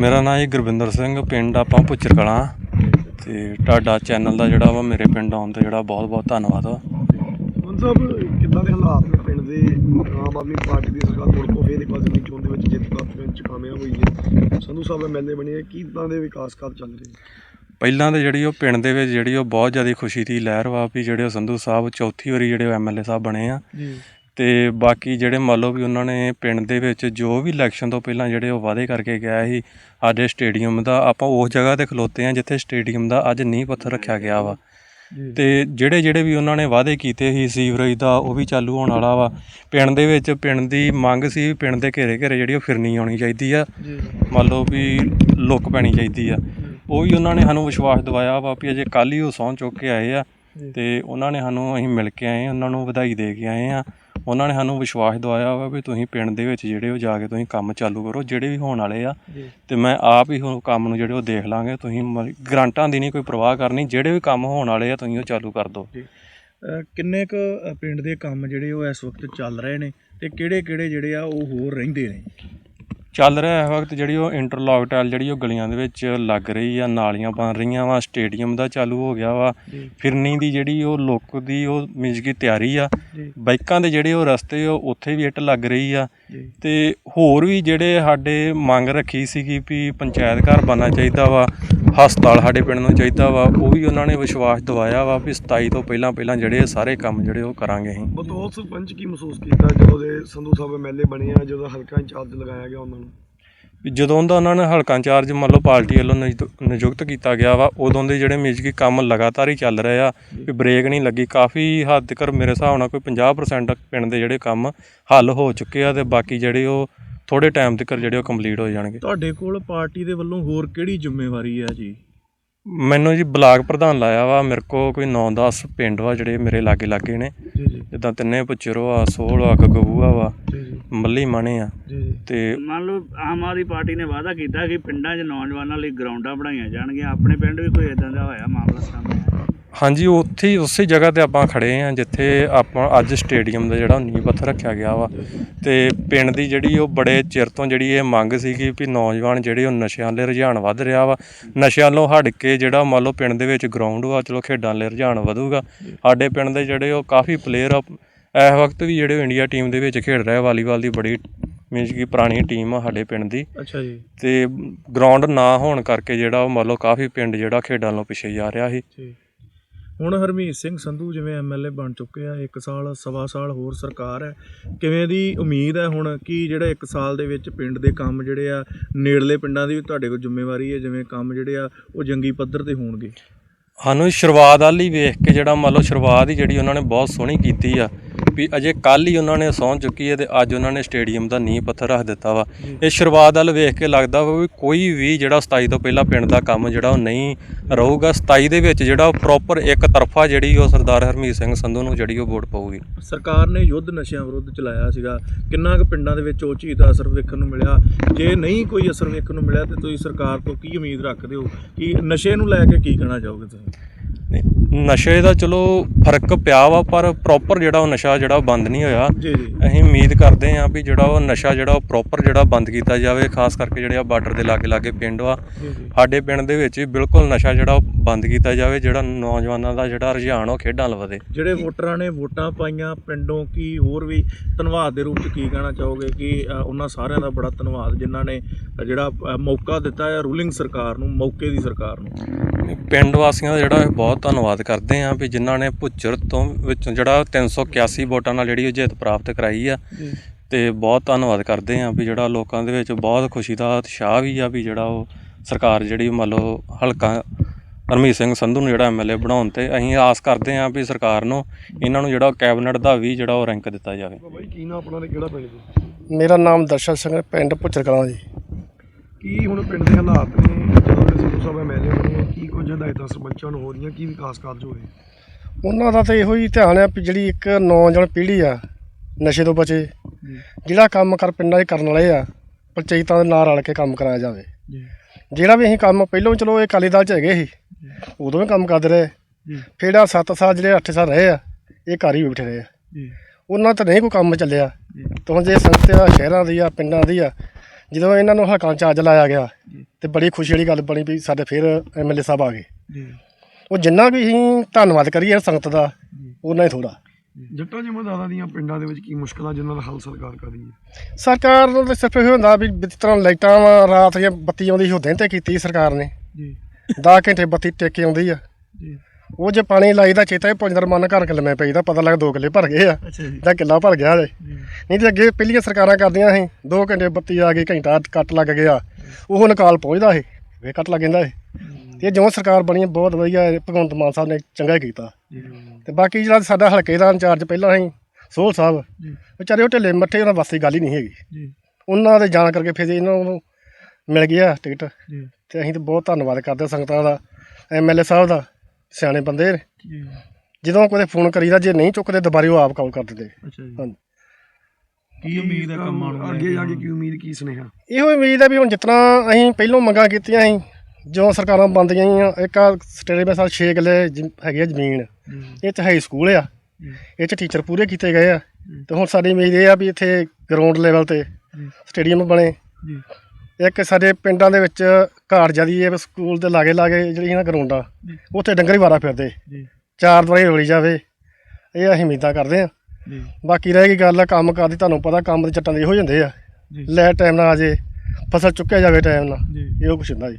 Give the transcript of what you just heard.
ਮੇਰਾ ਨਾਮ ਹੈ ਗੁਰਵਿੰਦਰ ਸਿੰਘ ਪਿੰਡ ਆਪਾਂ ਪੁੱਚਰ ਕਲਾਂ ਤੇ ਤੁਹਾਡਾ ਚੈਨਲ ਦਾ ਜਿਹੜਾ ਵਾ ਮੇਰੇ ਪਿੰਡ ਆਉਣ ਤੇ ਜਿਹੜਾ ਬਹੁਤ ਬਹੁਤ ਧੰਨਵਾਦ ਹੁਣ ਸਾਹਿਬ ਕਿੱਦਾਂ ਦੇ ਹਾਲਾਤ ਨੇ ਪਿੰਡ ਦੇ? ਆਮ ਆਦਮੀ ਪਾਰਟੀ ਦੀ ਸਰਕਾਰ ਮੁੜ ਤੋਂ ਫੇਰ ਇੱਕ ਵਾਰ ਜ਼ਮੀਨ ਚੋਣ ਦੇ ਵਿੱਚ ਜਿੱਤ ਪ੍ਰਾਪਤ ਕਰਨ ਚ ਕਾਮਯਾਬ ਹੋਈ ਹੈ। ਸੰਧੂ ਸਾਹਿਬ ਐਮਐਲਏ ਬਣੇ ਆ ਕਿੱਦਾਂ ਦੇ ਵਿਕਾਸ ਕਾਰਜ ਚੱਲ ਰਹੇ ਪਹਿਲਾਂ ਤੇ ਜਿਹੜੀ ਉਹ ਪਿੰਡ ਦੇ ਵਿੱਚ ਜਿਹੜੀ ਉਹ ਬਹੁਤ ਜ਼ਿਆਦਾ ਖੁਸ਼ੀ ਦੀ ਲਹਿਰ ਵਾ ਵੀ ਜਿਹੜੇ ਸੰਧੂ ਸਾਹਿਬ ਚੌਥੀ ਵਾਰੀ ਜਿਹੜੇ ਐਮਐਲਏ ਸਾਹਿਬ ਬਣੇ ਆ। ਜੀ। ਤੇ ਬਾਕੀ ਜਿਹੜੇ ਮੰਨ ਲਓ ਵੀ ਉਹਨਾਂ ਨੇ ਪਿੰਡ ਦੇ ਵਿੱਚ ਜੋ ਵੀ ਇਲੈਕਸ਼ਨ ਤੋਂ ਪਹਿਲਾਂ ਜਿਹੜੇ ਉਹ ਵਾਅਦੇ ਕਰਕੇ ਗਿਆ ਸੀ ਸਾਡੇ ਸਟੇਡੀਅਮ ਦਾ ਆਪਾਂ ਉਸ ਜਗ੍ਹਾ ਤੇ ਖਲੋਤੇ ਆ ਜਿੱਥੇ ਸਟੇਡੀਅਮ ਦਾ ਅੱਜ ਨੀਂਹ ਪੱਥਰ ਰੱਖਿਆ ਗਿਆ ਵਾ। ਜੀ। ਤੇ ਜਿਹੜੇ ਜਿਹੜੇ ਵੀ ਉਹਨਾਂ ਨੇ ਵਾਅਦੇ ਕੀਤੇ ਸੀ ਸੀਵਰੇਜ ਦਾ ਉਹ ਵੀ ਚਾਲੂ ਹੋਣ ਵਾਲਾ ਵਾ। ਪਿੰਡ ਦੇ ਵਿੱਚ ਪਿੰਡ ਦੀ ਮੰਗ ਸੀ ਪਿੰਡ ਦੇ ਘੇਰੇ ਘੇਰੇ ਜਿਹੜੀ ਉਹ ਫਿਰਨੀ ਆਉਣੀ ਚਾਹੀਦੀ ਆ। ਮੰਨ ਲਓ ਵੀ ਲੁੱਕ ਪੈਣੀ ਚਾਹੀਦੀ ਆ। ਉਹ ਵੀ ਉਹਨਾਂ ਨੇ ਸਾਨੂੰ ਵਿਸ਼ਵਾਸ ਦਿਵਾਇਆ ਵਾ ਵੀ ਅਜੇ ਕੱਲ ਹੀ ਉਹ ਸਹੁੰ ਚੁੱਕ ਕੇ ਆਏ ਆ। ਤੇ ਉਹਨਾਂ ਨੇ ਸਾਨੂੰ ਅਸੀਂ ਮਿਲ ਕੇ ਆਏ ਉਹਨਾਂ ਨੂੰ ਵਧਾਈ ਦੇ ਕੇ ਆਏ ਆ। ਉਹਨਾਂ ਨੇ ਸਾਨੂੰ ਵਿਸ਼ਵਾਸ ਦਿਵਾਇਆ ਵਾ ਵੀ ਤੁਸੀਂ ਪਿੰਡ ਦੇ ਵਿੱਚ ਜਿਹੜੇ ਉਹ ਜਾ ਕੇ ਤੁਸੀਂ ਕੰਮ ਚਾਲੂ ਕਰੋ ਜਿਹੜੇ ਵੀ ਹੋਣ ਵਾਲੇ ਆ। ਤੇ ਮੈਂ ਆਪ ਹੀ ਉਹ ਕੰਮ ਨੂੰ ਜਿਹੜੇ ਉਹ ਦੇਖ ਲਾਂਗੇ ਤੁਸੀਂ ਗਰਾਂਟਾਂ ਦੀ ਨਹੀਂ ਕੋਈ ਪਰਵਾਹ ਕਰਨੀ ਜਿਹੜੇ ਵੀ ਕੰਮ ਹੋਣ ਵਾਲੇ ਆ ਤੁਸੀਂ ਉਹ ਚਾਲੂ ਕਰ ਦਿਓ। ਕਿੰਨੇ ਕੁ ਪਿੰਡ ਦੇ ਕੰਮ ਜਿਹੜੇ ਉਹ ਇਸ ਵਕਤ ਚੱਲ ਰਹੇ ਨੇ ਤੇ ਕਿਹੜੇ ਕਿਹੜੇ ਜਿਹੜੇ ਆ ਉਹ ਹੋਰ ਰਹਿੰਦੇ ਨੇ? ਚੱਲ ਰਿਹਾ ਇਸ ਵਕਤ ਜਿਹੜੀ ਉਹ ਇੰਟਰਲੌਕ ਟਾਇਲ ਜਿਹੜੀ ਉਹ ਗਲੀਆਂ ਦੇ ਵਿੱਚ ਲੱਗ ਰਹੀ ਆ ਨਾਲੀਆਂ ਬਣ ਰਹੀਆਂ ਵਾ ਸਟੇਡੀਅਮ ਦਾ ਚਾਲੂ ਹੋ ਗਿਆ ਵਾ। ਫਿਰਨੀ ਦੀ ਜਿਹੜੀ ਉਹ ਲੁੱਕ ਦੀ ਉਹ ਮੀਨਜ਼ ਕਿ ਤਿਆਰੀ ਆ। ਬਾਈਕਾਂ ਦੇ ਜਿਹੜੇ ਉਹ ਰਸਤੇ ਉਹ ਉੱਥੇ ਵੀ ਇੱਟ ਲੱਗ ਰਹੀ ਆ। ਤੇ ਹੋਰ ਵੀ ਜਿਹੜੇ ਸਾਡੇ ਮੰਗ ਰੱਖੀ ਸੀਗੀ ਵੀ ਪੰਚਾਇਤ ਘਰ ਬਣਨਾ ਚਾਹੀਦਾ ਵਾ ਹਸਪਤਾਲ ਸਾਡੇ ਪਿੰਡ ਨੂੰ ਚਾਹੀਦਾ ਵਾ ਉਹ ਵੀ ਉਹਨਾਂ ਨੇ ਵਿਸ਼ਵਾਸ ਦਿਵਾਇਆ ਵਾ ਵੀ 27 ਤੋਂ ਪਹਿਲਾਂ ਪਹਿਲਾਂ ਜਿਹੜੇ ਸਾਰੇ ਕੰਮ ਜਿਹੜੇ ਉਹ ਕਰਾਂਗੇ ਅਸੀਂ। ਬਤੌਰ ਸਰਪੰਚ ਕੀ ਮਹਿਸੂਸ ਕੀਤਾ ਜਦੋਂ ਦੇ ਸੰਧੂ ਸਾਹਿਬ ਐਮਐਲਏ ਬਣੇ ਆ ਜਦੋਂ ਹਲਕਾ ਇੰਚਾਰਜ ਲਗਾਇਆ ਗਿਆ ਉਹਨਾਂ ਨੂੰ? ਵੀ ਜਦੋਂ ਦਾ ਉਹਨਾਂ ਨੇ ਹਲਕਾ ਇੰਚਾਰਜ ਮੰਨ ਲਓ ਪਾਰਟੀ ਵੱਲੋਂ ਨਿਯੁ- ਨਿਯੁਕਤ ਕੀਤਾ ਗਿਆ ਵਾ ਉਦੋਂ ਦੇ ਜਿਹੜੇ ਮਿਊਜ਼ਿਕ ਕੰਮ ਲਗਾਤਾਰ ਹੀ ਚੱਲ ਰਹੇ ਆ ਵੀ ਬ੍ਰੇਕ ਨਹੀਂ ਲੱਗੀ। ਕਾਫੀ ਹੱਦ ਤੱਕ ਮੇਰੇ ਹਿਸਾਬ ਨਾਲ ਕੋਈ 50% ਪਿੰਡ ਦੇ ਜਿਹੜੇ ਕੰਮ ਹੱਲ ਹੋ ਚੁੱਕੇ ਆ ਤੇ ਬਾਕੀ ਜਿਹੜੇ ਉਹ ਥੋੜੇ ਟਾਈਮ ਤੱਕ ਜਿਹੜੇ ਉਹ ਕੰਪਲੀਟ ਹੋ ਜਾਣਗੇ। ਤੁਹਾਡੇ ਕੋਲ ਪਾਰਟੀ ਦੇ ਵੱਲੋਂ ਹੋਰ ਕਿਹੜੀ ਜ਼ਿੰਮੇਵਾਰੀ ਹੈ ਜੀ? ਮੈਨੂੰ ਜੀ ਬਲਾਕ ਪ੍ਰਧਾਨ ਲਾਇਆ ਵਾ ਮੇਰੇ ਕੋ ਕੋਈ 9-10 ਪਿੰਡ ਵਾ ਜਿਹੜੇ ਮੇਰੇ ਲਾਗੇ ਲਾਗੇ ਨੇ। ਜੀ ਜੀ। ਜਿੱਦਾਂ ਤਿੰਨੇ ਪੁੱਚਰੋ ਆ ਸੋਲ ਆ ਗਗੂਆ ਵਾ ਜੀ ਜੀ। ਮੱਲੀ ਮਾਣੇ ਆ। ਤੇ ਮੰਨ ਲਓ ਆਮ ਆਦਮੀ ਪਾਰਟੀ ਨੇ ਵਾਅਦਾ ਕੀਤਾ ਕਿ ਪਿੰਡਾਂ 'ਚ ਨੌਜਵਾਨਾਂ ਲਈ ਗਰਾਊਂਡਾਂ ਬਣਾਈਆਂ ਜਾਣਗੀਆਂ। ਆਪਣੇ ਪਿੰਡ ਵੀ ਕੋਈ ਇਦਾਂ ਦਾ ਹੋਇਆ ਮਾਮਲਾ ਸਾਹਮਣੇ? ਹਾਂਜੀ ਉੱਥੇ ਹੀ ਉਸੇ ਜਗ੍ਹਾ ਤੇ ਆਪਾਂ ਖੜੇ ਆ ਜਿੱਥੇ ਆਪਾਂ ਅੱਜ ਸਟੇਡੀਅਮ ਦਾ ਜਿਹੜਾ ਨੀਂਹ ਪੱਥਰ ਰੱਖਿਆ ਗਿਆ ਵਾ। ਤੇ ਪਿੰਡ ਦੀ ਜਿਹੜੀ ਉਹ ਬੜੇ ਚਿਰ ਤੋਂ ਜਿਹੜੀ ਇਹ ਮੰਗ ਸੀਗੀ ਵੀ ਨੌਜਵਾਨ ਜਿਹੜੇ ਉਹ ਨਸ਼ਿਆਂ ਦੇ ਰੁਝਾਨ ਵੱਧ ਰਿਹਾ ਵਾ। ਨਸ਼ਿਆਂ ਨੂੰ ਹਟ ਕੇ ਜਿਹੜਾ ਮੰਨ ਲਓ ਪਿੰਡ ਦੇ ਵਿੱਚ ਗਰਾਊਂਡ ਵਾ ਚਲੋ ਖੇਡਾਂ ਲਈ ਰੁਝਾਨ ਵਧੂਗਾ। ਸਾਡੇ ਪਿੰਡ ਦੇ ਜਿਹੜੇ ਉਹ ਕਾਫੀ ਪਲੇਅਰ ਆ ਇਸ ਵਕਤ ਵੀ ਜਿਹੜੇ ਇੰਡੀਆ ਟੀਮ ਦੇ ਵਿੱਚ ਖੇਡ ਰਿਹਾ ਵਾਲੀਬਾਲ ਦੀ ਬੜੀ ਮੀਨਸ ਕਿ ਪੁਰਾਣੀ ਟੀਮ ਆ ਸਾਡੇ ਪਿੰਡ ਦੀ। ਅੱਛਾ ਜੀ। ਤੇ ਗਰਾਊਂਡ ਨਾ ਹੋਣ ਕਰਕੇ ਜਿਹੜਾ ਉਹ ਮੰਨ ਲਓ ਕਾਫੀ ਪਿੰਡ ਜਿਹੜਾ ਖੇਡਾਂ ਨੂੰ ਪਿੱਛੇ ਜਾ ਰਿਹਾ ਸੀ। ਜੀ। ਹੁਣ ਹਰਮੀਤ ਸਿੰਘ ਸੰਧੂ ਜਿਵੇਂ ਐਮਐਲਏ ਬਣ ਚੁੱਕੇ ਆ 1 ਸਾਲ, ਸਵਾ ਸਾਲ ਹੋਰ ਸਰਕਾਰ ਹੈ। ਕਿਵੇਂ ਦੀ ਉਮੀਦ ਹੈ ਹੁਣ ਕਿ ਜਿਹੜਾ 1 ਸਾਲ ਦੇ ਵਿੱਚ ਪਿੰਡ ਦੇ ਕੰਮ ਜਿਹੜੇ ਆ, ਨੇੜਲੇ ਪਿੰਡਾਂ ਦੀ ਵੀ ਤੁਹਾਡੇ ਕੋਲ ਜ਼ਿੰਮੇਵਾਰੀ ਹੈ, ਜਿਵੇਂ ਕੰਮ ਜਿਹੜੇ ਆ, ਉਹ ਜੰਗੀ ਪੱਧਰ ਤੇ ਹੋਣਗੇ? ਸਾਨੂੰ ਸ਼ੁਰੂਆਤ ਵਾਲੀ ਵੇਖ ਕੇ ਜਿਹੜਾ ਮੰਨ ਲਓ ਸ਼ੁਰੂਆਤ ਹੀ ਜਿਹੜੀ ਉਹਨਾਂ ਨੇ ਬਹੁਤ ਸੋਹਣੀ ਕੀਤੀ ਆ ਵੀ ਅਜੇ ਕੱਲ ਹੀ ਉਹਨਾਂ ਨੇ ਸਹੁੰ ਚੁੱਕੀ ਹੈ ਤੇ ਅੱਜ ਉਹਨਾਂ ਨੇ ਸਟੇਡੀਅਮ ਦਾ ਨੀਂਹ ਪੱਥਰ ਰੱਖ ਦਿੱਤਾ ਵਾ। ਇਹ ਸ਼ੁਰੂਆਤ ਵੱਲ ਵੇਖ ਕੇ ਲੱਗਦਾ ਵਾ ਵੀ ਕੋਈ ਵੀ ਜਿਹੜਾ 27 ਤੋਂ ਪਹਿਲਾਂ ਪਿੰਡ ਦਾ ਕੰਮ ਜਿਹੜਾ ਉਹ ਨਹੀਂ ਰਹੂਗਾ। 27 ਦੇ ਵਿੱਚ ਜਿਹੜਾ ਉਹ ਪ੍ਰੋਪਰ ਇੱਕ ਤਰਫਾ ਜਿਹੜੀ ਉਹ ਸਰਦਾਰ ਹਰਮੀਤ ਸਿੰਘ ਸੰਧੂ ਨੂੰ ਜਿਹੜੀ ਉਹ ਵੋਟ ਪਾਊਗੀ। ਸਰਕਾਰ ਨੇ ਯੁੱਧ ਨਸ਼ਿਆਂ ਵਿਰੁੱਧ ਚਲਾਇਆ ਸੀਗਾ। ਕਿੰਨਾ ਕੁ ਪਿੰਡਾਂ ਦੇ ਵਿੱਚ ਉਹ ਚੀਜ਼ ਦਾ ਅਸਰ ਵੇਖਣ ਨੂੰ ਮਿਲਿਆ? ਜੇ ਨਹੀਂ ਕੋਈ ਅਸਰ ਵੇਖਣ ਨੂੰ ਮਿਲਿਆ ਤੇ ਤੁਸੀਂ ਸਰਕਾਰ ਤੋਂ ਕੀ ਉਮੀਦ ਰੱਖਦੇ ਹੋ? ਕਿ ਨਸ਼ੇ ਨੂੰ ਲੈ ਕੇ ਕੀ ਕਹਿਣਾ ਚਾਹੋਗੇ ਤੁਸੀਂ? ਨਹੀਂ, ਨਸ਼ੇ ਦਾ ਚਲੋ ਫ਼ਰਕ ਪਿਆ ਵਾ ਪਰ ਪ੍ਰੋਪਰ ਜਿਹੜਾ ਉਹ ਨਸ਼ਾ ਜਿਹੜਾ ਉਹ ਬੰਦ ਨਹੀਂ ਹੋਇਆ। ਜੀ ਜੀ। ਅਸੀਂ ਉਮੀਦ ਕਰਦੇ ਹਾਂ ਵੀ ਜਿਹੜਾ ਉਹ ਨਸ਼ਾ ਜਿਹੜਾ ਉਹ ਪ੍ਰੋਪਰ ਜਿਹੜਾ ਬੰਦ ਕੀਤਾ ਜਾਵੇ ਖਾਸ ਕਰਕੇ ਜਿਹੜੇ ਆ ਬਾਰਡਰ ਦੇ ਲਾਗੇ ਲਾਗੇ ਪਿੰਡ ਵਾ। ਸਾਡੇ ਪਿੰਡ ਦੇ ਵਿੱਚ ਬਿਲਕੁਲ ਨਸ਼ਾ ਜਿਹੜਾ ਉਹ ਬੰਦ ਕੀਤਾ ਜਾਵੇ ਜਿਹੜਾ ਨੌਜਵਾਨਾਂ ਦਾ ਜਿਹੜਾ ਰੁਝਾਨ ਉਹ ਖੇਡਾਂ ਵੱਲ ਵਧੇ। ਜਿਹੜੇ ਵੋਟਰਾਂ ਨੇ ਵੋਟਾਂ ਪਾਈਆਂ ਪਿੰਡੋਂ ਕੀ ਹੋਰ ਵੀ ਧੰਨਵਾਦ ਦੇ ਰੂਪ ਚ ਕੀ ਕਹਿਣਾ ਚਾਹੋਗੇ ਕਿ ਉਹਨਾਂ ਸਾਰਿਆਂ ਦਾ ਬੜਾ ਧੰਨਵਾਦ ਜਿਨ੍ਹਾਂ ਨੇ ਜਿਹੜਾ ਮੌਕਾ ਦਿੱਤਾ ਹੈ ਰੂਲਿੰਗ ਸਰਕਾਰ ਨੂੰ ਮੌਕੇ ਦੀ ਸਰਕਾਰ ਨੂੰ? ਪਿੰਡ ਵਾਸੀਆਂ ਦਾ ਜਿਹੜਾ ਬਹੁਤ ਧੰਨਵਾਦ ਕਰਦੇ ਹਾਂ ਵੀ ਜਿਨ੍ਹਾਂ ਨੇ ਭੁੱਚਰ ਤੋਂ ਵਿੱਚ ਜਿਹੜਾ 381 ਵੋਟਾਂ ਨਾਲ ਜਿਹੜੀ ਉਹ ਜਿੱਤ ਪ੍ਰਾਪਤ ਕਰਾਈ ਆ। ਤੇ ਬਹੁਤ ਧੰਨਵਾਦ ਕਰਦੇ ਹਾਂ ਵੀ ਜਿਹੜਾ ਲੋਕਾਂ ਦੇ ਵਿੱਚ ਬਹੁਤ ਖੁਸ਼ੀ ਦਾ ਉਤਸ਼ਾਹ ਵੀ ਆ ਵੀ ਜਿਹੜਾ ਉਹ ਸਰਕਾਰ ਜਿਹੜੀ ਮੰਨ ਲਓ ਹਲਕਾ ਹਰਮੀਤ ਸਿੰਘ ਸੰਧੂ ਨੂੰ ਜਿਹੜਾ ਐਮਐਲਏ ਬਣਾਉਣ ਤੇ ਅਸੀਂ ਆਸ ਕਰਦੇ ਹਾਂ ਵੀ ਸਰਕਾਰ ਨੂੰ ਇਹਨਾਂ ਨੂੰ ਜਿਹੜਾ ਕੈਬਨਿਟ ਦਾ ਵੀ ਜਿਹੜਾ ਉਹ ਰੈਂਕ ਦਿੱਤਾ ਜਾਵੇ। ਬਾਈ ਕੀ ਨਾ ਆਪਣਾ ਤੇ ਕਿਹੜਾ ਪਿੰਡ ਜੀ? ਮੇਰਾ ਨਾਮ ਦਰਸ਼ਨ ਸਿੰਘ ਹੈ, ਪਿੰਡ ਪੁੱਚਰ ਕਲਾਂ ਜੀ। ਕੀ ਹੁਣ ਪਿੰਡ ਦੇ ਹਾਲਾਤ ਨੇ? ਸੰਧੂ ਸਾਹਿਬ ਐਮਐਲਏ ਆ, ਕੀ ਕੁਝ ਹਦਾਇਤਾਂ ਸਰਪੰਚਾਂ ਨੂੰ ਹੋ ਰਹੀਆਂ ਕੀ ਵਿਕਾਸ ਕਾਰਜ ਹੋ ਰਹੇ? ਉਹਨਾਂ ਦਾ ਤਾਂ ਇਹੋ ਹੀ ਧਿਆਨ ਹੈ ਵੀ ਜਿਹੜੀ ਇੱਕ ਨੌਜਵਾਨ ਪੀੜ੍ਹੀ ਆ ਨਸ਼ੇ ਤੋਂ ਬਚੇ ਜਿਹੜਾ ਕੰਮ ਕਰ ਪਿੰਡਾਂ 'ਚ ਕਰਨ ਵਾਲੇ ਆ ਪੰਚਾਇਤਾਂ ਦੇ ਨਾਲ ਰਲ ਕੇ ਕੰਮ ਕਰਾਇਆ ਜਾਵੇ। ਜਿਹੜਾ ਵੀ ਅਸੀਂ ਕੰਮ ਪਹਿਲਾਂ ਚਲੋ ਇਹ ਅਕਾਲੀ ਦਲ 'ਚ ਹੈਗੇ ਸੀ ਉਦੋਂ ਵੀ ਕੰਮ ਕਰਦੇ ਰਹੇ। ਫਿਰ ਆ 7 ਸਾਲ ਜਿਹੜੇ 8 ਸਾਲ ਰਹੇ ਆ ਇਹ ਘਰ ਹੀ ਬੈਠੇ ਰਹੇ ਆ। ਉਹਨਾਂ ਤਾਂ ਨਹੀਂ ਕੋਈ ਕੰਮ ਚੱਲਿਆ। ਜੀ। ਤਾਂ ਹੁਣ ਜੇ ਸੰਸਥਾ ਸ਼ਹਿਰਾਂ ਦੀ ਆ ਪਿੰਡਾਂ ਦੀ ਆ ਜਦੋਂ ਇਹਨਾਂ ਨੂੰ ਹਲਕਾ ਚਾਰਜ ਲਾਇਆ ਗਿਆ ਤੇ ਬੜੀ ਖੁਸ਼ੀ ਵਾਲੀ ਗੱਲ ਬਣੀ ਵੀ ਸਾਡੇ ਫਿਰ ਐਮਐਲਏ ਸਾਹਿਬ ਆ ਗਏ। ਜੀ। ਉਹ ਜਿੰਨਾ ਵੀ ਅਸੀਂ ਧੰਨਵਾਦ ਕਰੀਏ ਸੰਗਤ ਦਾ ਉਹਨਾਂ ਹੀ ਥੋੜਾ ਜੱਟਾਂ ਜਮਾਦਾਰਾਂ ਦੀਆਂ ਪਿੰਡਾਂ ਦੇ ਵਿੱਚ ਕੀ ਮੁਸ਼ਕਲਾਂ ਜਿਨ੍ਹਾਂ ਦਾ ਹੱਲ ਸਰਕਾਰ ਕਰ ਰਹੀ ਹੈ? ਸਰਕਾਰ ਨੂੰ ਤਾਂ ਸਿਰਫ ਇਹ ਹੁੰਦਾ ਵੀ ਜਿਸ ਤਰ੍ਹਾਂ ਲਾਈਟਾਂ ਰਾਤ ਦੀਆਂ ਬੱਤੀ ਆਉਂਦੀ ਸੀ ਉਹ ਦਿਨ ਤੇ ਕੀਤੀ ਸਰਕਾਰ ਨੇ। ਜੀ। 10 ਘੰਟੇ ਬੱਤੀ ਟਿਕ ਕੇ ਆਉਂਦੀ ਆ। ਜੀ। ਉਹ ਜੇ ਪਾਣੀ ਲਾਈਦਾ ਚੇਤਾ ਹੀ ਪੁੰਜਰ ਮਨ ਘਰ ਕੇ ਲੰਮੇ ਪਈਦਾ ਪਤਾ ਲੱਗ ਦੋ ਕਿੱਲੇ ਭਰ ਗਏ ਆ ਅੱਛਾ ਜੀ। ਜਾਂ ਕਿੱਲਾ ਭਰ ਗਿਆ ਹਲੇ ਜੀ। ਨਹੀਂ ਤੇ ਅੱਗੇ ਪਹਿਲੀਆਂ ਸਰਕਾਰਾਂ ਕਰਦੀਆਂ ਸੀ 2 ਘੰਟੇ ਬੱਤੀ ਆ ਗਈ ਘੰਟਾ ਕੱਟ ਲੱਗ ਗਿਆ। ਉਹ ਨਕਾਲ ਪਹੁੰਚਦਾ ਸੀ ਵੇ ਕੱਟ ਲੱਗ ਜਾਂਦਾ ਸੀ। ਤੇ ਜਿਉਂ ਸਰਕਾਰ ਬਣੀ ਬਹੁਤ ਵਧੀਆ ਭਗਵੰਤ ਮਾਨ ਸਾਹਿਬ ਨੇ ਚੰਗਾ ਹੀ ਕੀਤਾ। ਤੇ ਬਾਕੀ ਜਿਹੜਾ ਸਾਡਾ ਹਲਕੇ ਦਾ ਇੰਚਾਰਜ ਪਹਿਲਾਂ ਸੀ ਸੋਹਲ ਸਾਹਿਬ ਵਿਚਾਰੇ ਉਹ ਢਿੱਲੇ ਮੱਠੇ ਉਹਨਾਂ ਵਾਸਤੇ ਗੱਲ ਹੀ ਨਹੀਂ ਹੈਗੀ। ਉਹਨਾਂ ਦੇ ਜਾਣ ਕਰਕੇ ਫਿਰ ਇਹਨਾਂ ਨੂੰ ਮਿਲ ਗਿਆ ਟਿਕਟ ਤੇ ਅਸੀਂ ਤਾਂ ਬਹੁਤ ਧੰਨਵਾਦ ਕਰਦੇ ਸੰਗਤਾਂ ਦਾ ਐਮਐਲਏ ਸਾਹਿਬ ਦਾ। ਸਿਆਣੇ ਬੰਦੇ ਨੇ। ਜੀ। ਜਦੋਂ ਕੋਈ ਫੋਨ ਕਰੀਦਾ ਜੇ ਨਹੀਂ ਚੁੱਕਦੇ ਦੁਬਾਰੇ ਉਹ ਆਪ ਕਾਲ ਕਰ ਦਿੰਦੇ। ਅੱਛਾ ਜੀ। ਹਾਂਜੀ। ਕੀ ਉਮੀਦ ਹੈ ਕੰਮਾਂ ਨੂੰ ਲੈ ਅੱਗੇ ਕੇ? ਜਾ ਕੇ ਕੀ ਉਮੀਦ ਕੀ ਸੁਨੇਹਾ? ਇਹੋ ਉਮੀਦ ਹੈ ਵੀ ਹੁਣ ਜਿਤਨਾ ਅਸੀਂ ਪਹਿਲੋਂ ਮੰਗਾਂ ਕੀਤੀਆਂ ਸੀ ਜੋ ਸਰਕਾਰਾਂ ਬੰਦੀਆਂ ਗਈਆਂ ਇੱਕ ਆ ਸਟੇਡੀਅਮ ਸਾਲ 6 ਕਿੱਲੇ ਜ਼ਮ- ਹੈਗੀ ਆ ਜ਼ਮੀਨ। ਜੀ। ਇਹ ਚ ਹਾਈ ਸਕੂਲ ਆ। ਜੀ। ਇਹ ਚ ਟੀਚਰ ਪੂਰੇ ਕੀਤੇ ਗਏ ਆ। ਤੇ ਹੁਣ ਸਾਡੀ ਉਮੀਦ ਇਹ ਆ ਵੀ ਇੱਥੇ ਗਰਾਊਂਡ ਲੈਵਲ ਤੇ ਜੀ। ਸਟੇਡੀਅਮ ਬਣੇ। ਜੀ। ਇੱਕ ਸਾਡੇ ਪਿੰਡਾਂ ਦੇ ਵਿੱਚ ਘਾਟ ਜਿਆਦੀ ਹੈ ਸਕੂਲ ਦੇ ਲਾਗੇ ਲਾਗੇ ਜਿਹੜੀਆਂ ਨਾ ਗਰਾਊਂਡਾਂ ਜੀ। ਉੱਥੇ ਡੰਗਰ ਹੀ ਵਾਰਾ ਫਿਰਦੇ। ਜੀ। ਚਾਰ ਦਵਾਈ ਰੋਲੀ ਜਾਵੇ ਇਹ ਅਸੀਂ ਉਮੀਦਾਂ ਕਰਦੇ ਆ ਜੀ। ਬਾਕੀ ਰਹਿ ਗਈ ਗੱਲ ਕੰਮ ਕਰਦੀ ਤੁਹਾਨੂੰ ਪਤਾ ਕੰਮ ਦੇ ਚੱਟਾਂ ਦੇ ਇਹੋ ਜਾਂਦੇ ਆ। ਜੀ। ਲੈ ਟਾਈਮ ਨਾਲ ਆ ਜੇ ਫਸਲ ਚੁੱਕਿਆ ਜਾਵੇ ਟਾਈਮ ਨਾਲ ਜੀ। ਇਹੋ ਕੁਛ ਹੁੰਦਾ ਜੀ।